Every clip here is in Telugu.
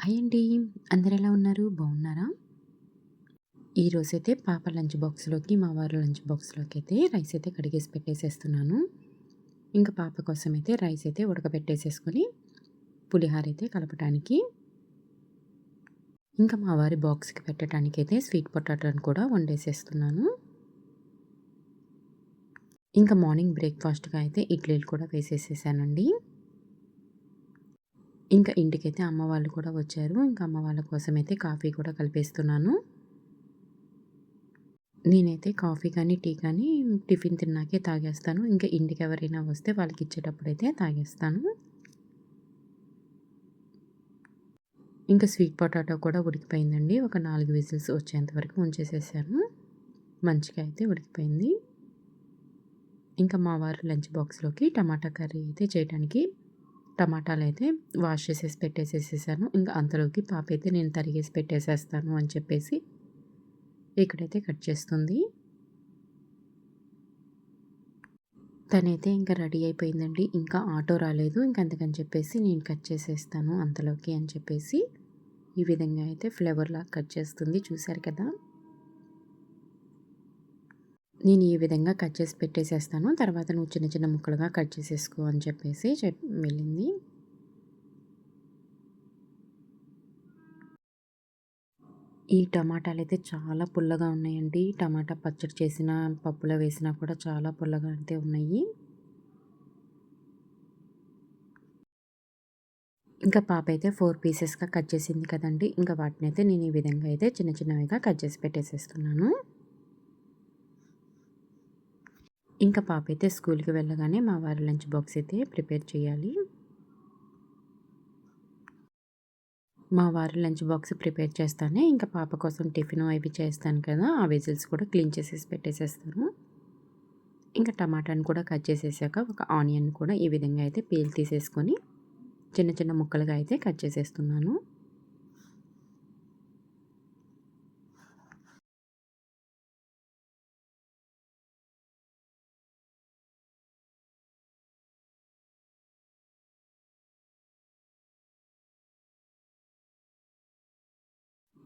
హాయ్ అండి. అందరు ఎలా ఉన్నారు? బాగున్నారా? ఈరోజైతే పాప లంచ్ బాక్స్లోకి మా వారు లంచ్ బాక్స్లోకి అయితే రైస్ అయితే కడిగేసి పెట్టేసేస్తున్నాను. ఇంకా పాప కోసం అయితే రైస్ అయితే ఉడకబెట్టేసేసుకొని పులిహార అయితే కలపటానికి ఇంకా మా వారి బాక్స్కి పెట్టడానికి అయితే స్వీట్ పొటాటోని కూడా వండేసేస్తున్నాను. ఇంకా మార్నింగ్ బ్రేక్ఫాస్ట్గా అయితే ఇడ్లీలు కూడా వేసేసేసానండి. ఇంకా ఇంటికైతే అమ్మ వాళ్ళు కూడా వచ్చారు. ఇంకా అమ్మ వాళ్ళ కోసం అయితే కాఫీ కూడా కలిపేస్తున్నాను. నేనైతే కాఫీ కానీ టీ కానీ టిఫిన్ తిన్నాకే తాగేస్తాను. ఇంకా ఇంటికి ఎవరైనా వస్తే వాళ్ళకి ఇచ్చేటప్పుడు అయితే తాగేస్తాను. ఇంకా స్వీట్ పొటాటో కూడా ఉడికిపోయిందండి. ఒక నాలుగు విజిల్స్ వచ్చేంత వరకు ఉంచేసేసాను. మంచిగా అయితే ఉడికిపోయింది. ఇంకా మా వారు లంచ్ బాక్స్లోకి టమాటా కర్రీ అయితే చేయడానికి టమాటాలు అయితే వాష్ చేసేసి పెట్టేసేసేసాను. ఇంకా అంతలోకి పాప అయితే నేను తరిగేసి పెట్టేసేస్తాను అని చెప్పేసి ఇక్కడైతే కట్ చేస్తుంది. తనైతే ఇంకా రెడీ అయిపోయిందండి. ఇంకా ఆటో రాలేదు. ఇంకా అందుకని చెప్పేసి నేను కట్ చేసేస్తాను అంతలోకి అని చెప్పేసి ఈ విధంగా అయితే ఫ్లేవర్లా కట్ చేస్తుంది. చూశారు కదా? నేను ఈ విధంగా కట్ చేసి పెట్టేసేస్తాను. తర్వాత నువ్వు చిన్న చిన్న ముక్కలుగా కట్ చేసేసుకో అని చెప్పేసి చెప్ వెళ్ళింది. ఈ టమాటాలు అయితే చాలా పుల్లగా ఉన్నాయండి. టమాటా పచ్చడి చేసిన పప్పులో వేసినా కూడా చాలా పుల్లగా అయితే ఉన్నాయి. ఇంకా పాప అయితే ఫోర్ పీసెస్గా కట్ చేసింది కదండి. ఇంకా వాటిని అయితే నేను ఈ విధంగా అయితే చిన్న చిన్నవిగా కట్ చేసి పెట్టేసేస్తున్నాను. ఇంకా పాప అయితే స్కూల్కి వెళ్ళగానే మా వారి లంచ్ బాక్స్ అయితే ప్రిపేర్ చేయాలి. మా వారి లంచ్ బాక్స్ ప్రిపేర్ చేస్తానే ఇంకా పాప కోసం టిఫిన్ అవి చేస్తాను కదా ఆ వెజిల్స్ కూడా క్లీన్ చేసేసి పెట్టేసేస్తాను. ఇంకా టమాటాని కూడా కట్ చేసేసాక ఒక ఆనియన్ కూడా ఈ విధంగా అయితే పీల్ తీసేసుకొని చిన్న చిన్న ముక్కలుగా అయితే కట్ చేసేస్తున్నాను.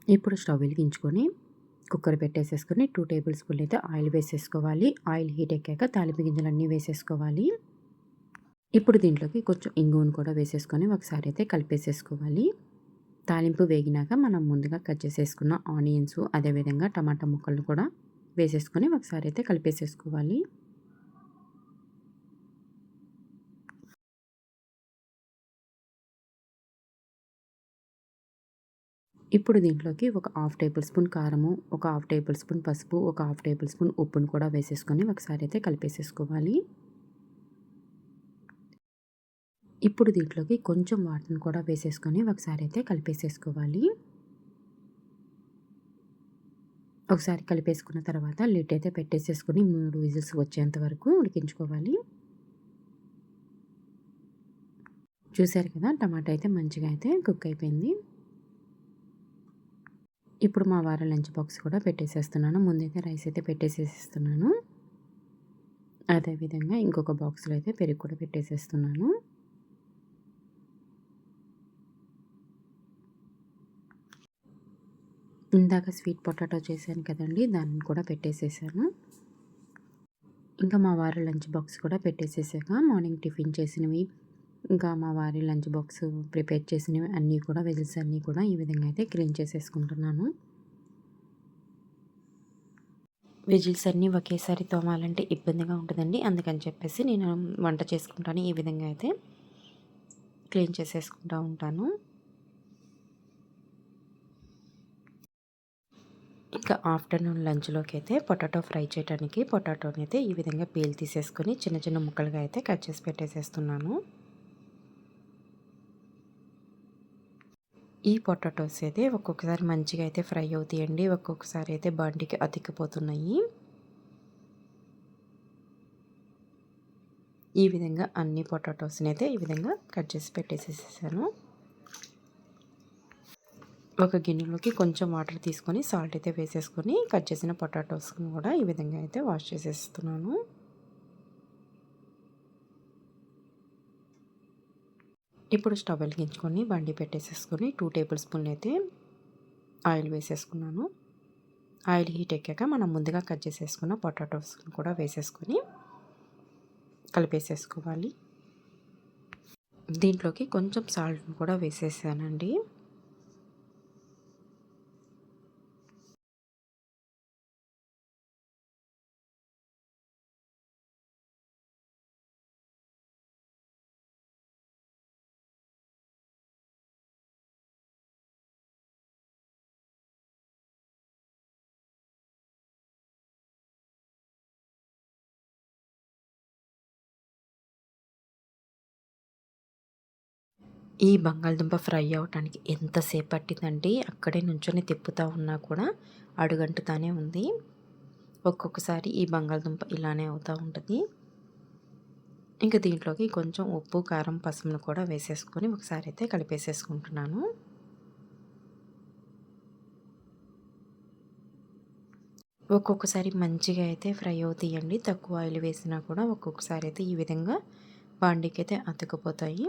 ఇప్పుడు స్టవ్ వెలిగించుకొని కుక్కర్ పెట్టేసేసుకొని టూ టేబుల్ స్పూన్ అయితే ఆయిల్ వేసేసుకోవాలి. ఆయిల్ హీట్ ఎక్కాక తాలింపు గింజలు అన్నీ వేసేసుకోవాలి. ఇప్పుడు దీంట్లోకి కొంచెం ఇంగువను కూడా వేసేసుకొని ఒకసారి అయితే కలిపేసేసుకోవాలి. తాలింపు వేగినాక మనం ముందుగా కట్ చేసేసుకున్న ఆనియన్స్ అదేవిధంగా టమాటా ముక్కలు కూడా వేసేసుకొని ఒకసారి అయితే కలిపేసేసుకోవాలి. ఇప్పుడు దీంట్లోకి ఒక హాఫ్ టేబుల్ స్పూన్ కారము ఒక హాఫ్ టేబుల్ స్పూన్ పసుపు ఒక హాఫ్ టేబుల్ స్పూన్ ఉప్పును కూడా వేసేసుకొని ఒకసారి అయితే కలిపేసేసుకోవాలి. ఇప్పుడు దీంట్లోకి కొంచెం వాటర్ని కూడా వేసేసుకొని ఒకసారి అయితే కలిపేసేసుకోవాలి. ఒకసారి కలిపేసుకున్న తర్వాత లిట్ అయితే పెట్టేసేసుకొని మూడు విజిల్స్ వచ్చేంత వరకు ఉడికించుకోవాలి. చూసారు కదా టమాటా అయితే మంచిగా అయితే కుక్ అయిపోయింది. ఇప్పుడు మా వారి లంచ్ బాక్స్ కూడా పెట్టేసేస్తున్నాను. ముందైతే రైస్ అయితే పెట్టేసేస్తున్నాను అదేవిధంగా ఇంకొక బాక్స్లో అయితే పెరుగు కూడా పెట్టేసేస్తున్నాను. ఇందాక స్వీట్ పొటాటో చేశాను కదండి దాన్ని కూడా పెట్టేసేసాను. ఇంకా మా వారు లంచ్ బాక్స్ కూడా పెట్టేసేసాక మార్నింగ్ టిఫిన్ చేసినవి ఇంకా మా వారి లంచ్ బాక్స్ ప్రిపేర్ చేసినవి అన్నీ కూడా వెజిల్స్ అన్నీ కూడా ఈ విధంగా అయితే క్లీన్ చేసేసుకుంటున్నాను. వెజిల్స్ అన్నీ ఒకేసారి తోమాలంటే ఇబ్బందిగా ఉంటుందండి. అందుకని చెప్పేసి నేను వంట చేసుకుంటాను. ఈ విధంగా అయితే క్లీన్ చేసేసుకుంటూ ఉంటాను. ఇంకా ఆఫ్టర్నూన్ లంచ్లోకి అయితే పొటాటో ఫ్రై చేయడానికి పొటాటోని అయితే ఈ విధంగా పీల్ తీసేసుకొని చిన్న చిన్న ముక్కలుగా అయితే కట్ చేసి పెట్టేసేస్తున్నాను. ఈ పొటాటోస్ అయితే ఒక్కొక్కసారి మంచిగా అయితే ఫ్రై అవుతాయండి. ఒక్కొక్కసారి అయితే బండికి అతికిపోతున్నాయి. ఈ విధంగా అన్ని పొటాటోస్ని అయితే ఈ విధంగా కట్ చేసి పెట్టేసేసాను ఒక గిన్నెలోకి కొంచెం వాటర్ తీసుకొని సాల్ట్ అయితే వేసేసుకొని కట్ చేసిన పొటాటోస్ని కూడా ఈ విధంగా అయితే వాష్ చేసేస్తున్నాను. ఇప్పుడు స్టవ్ వెలిగించుకొని బండి పెట్టేసేసుకొని టూ టేబుల్ స్పూన్లు అయితే ఆయిల్ వేసేసుకున్నాను. ఆయిల్ హీట్ ఎక్కాక మనం ముందుగా కట్ చేసేసుకున్న పొటాటోస్ కూడా వేసేసుకొని కలిపేసేసుకోవాలి. దీంట్లోకి కొంచెం సాల్ట్ కూడా వేసేసానండి. ఈ బంగాళదుంప ఫ్రై అవ్వటానికి ఎంతసేపు పట్టిందండి అక్కడే నుంచొని తిప్పుతూ ఉన్నా కూడా అడుగంటుతానే ఉంది. ఒక్కొక్కసారి ఈ బంగాళదుంప ఇలానే అవుతూ ఉంటుంది. ఇంకా దీంట్లోకి కొంచెం ఉప్పు కారం పసుపును కూడా వేసేసుకొని ఒకసారి అయితే కలిపేసేసుకుంటున్నాను. ఒక్కొక్కసారి మంచిగా అయితే ఫ్రై అవుతాయండి. తక్కువ ఆయిల్ వేసినా కూడా ఒక్కొక్కసారి అయితే ఈ విధంగా బాండీకి అయితే అతుకుపోతాయి.